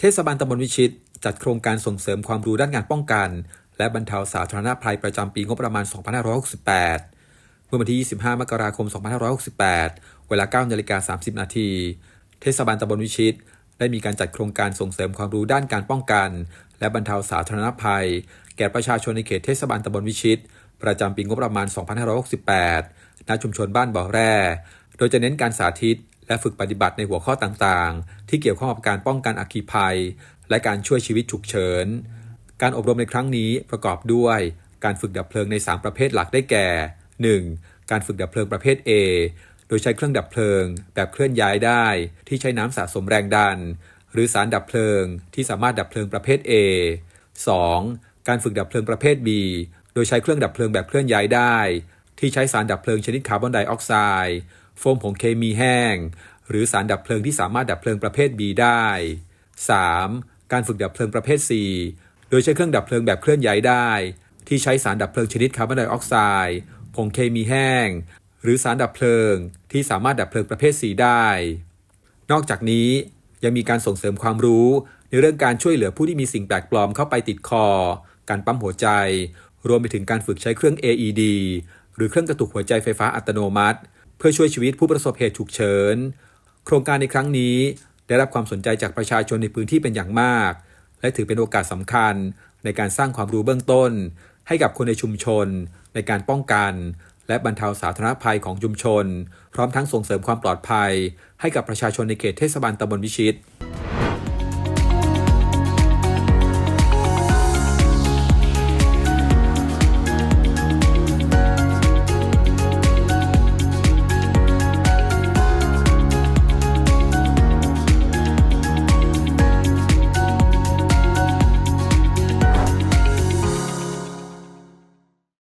เทศบาลตำบลวิชิต จัดโครงการส่งเสริมความรู้ด้านการป้องกัน และบรรเทาสาธารณภัยประจำปีงบประมาณ 2568 เมื่อวันที่ 25 มกราคม 2568 เวลา 9 นาฬิกา 30 นาที เทศบาลตำบลวิชิต ได้มีการจัดโครงการส่งเสริมความรู้ด้านการป้องกัน และบรรเทาสาธารณภัย แก่ประชาชนในเขตเทศบาลตำบลวิชิต ประจำปีงบประมาณ 2568 ณ ชุมชนบ้านบ่อแร่ โดยจะเน้นการสาธิต และฝึกปฏิบัติในหัวข้อต่างๆ ที่เกี่ยวข้องกับการป้องกันอัคคีภัย และการช่วยชีวิตฉุกเฉิน การอบรมในครั้งนี้ประกอบด้วยการฝึกดับเพลิงใน 3 ประเภทหลักได้แก่ 1. การฝึกดับเพลิงประเภท A โดยใช้เครื่องดับเพลิง แบบเคลื่อนย้ายได้ ที่ใช้น้ำสะสมแรงดัน หรือสารดับเพลิง ที่สามารถดับเพลิงประเภท A 2. การฝึกดับเพลิงประเภท B โดยใช้เครื่องดับเพลิงแบบเคลื่อนย้ายได้ ที่ใช้สารดับเพลิงชนิดคาร์บอนไดออกไซด์ โฟมผงเคมีแห้ง หรือสารดับเพลิงที่สามารถดับเพลิงประเภท B ได้ 3. การฝึกดับเพลิงประเภท C โดยใช้เครื่องดับเพลิงแบบเคลื่อนย้ายได้ ที่ใช้สารดับเพลิงชนิดคาร์บอนไดออกไซด์ผงเคมีแห้ง หรือสารดับเพลิงที่สามารถดับเพลิงประเภท C ได้ นอกจากนี้ยังมีการส่งเสริมความรู้ในเรื่องการช่วยเหลือผู้ที่มีสิ่งแปลกปลอมเข้าไปติดคอ การปั๊มหัวใจ รวมไปถึงการฝึกใช้เครื่อง AED หรือเครื่องกระตุกหัวใจไฟฟ้าอัตโนมัติ เพื่อช่วยชีวิตผู้ประสบเหตุฉุกเฉิน โครงการในครั้งนี้ได้รับความสนใจจากประชาชนในพื้นที่เป็นอย่างมาก และถือเป็นโอกาสสำคัญในการสร้างความรู้เบื้องต้น ให้กับคนในชุมชน ในการป้องกัน และบรรเทาสาธารณภัยของชุมชน พร้อมทั้งส่งเสริมความปลอดภัย ให้กับประชาชนในเขตเทศบาลตำบลวิชิต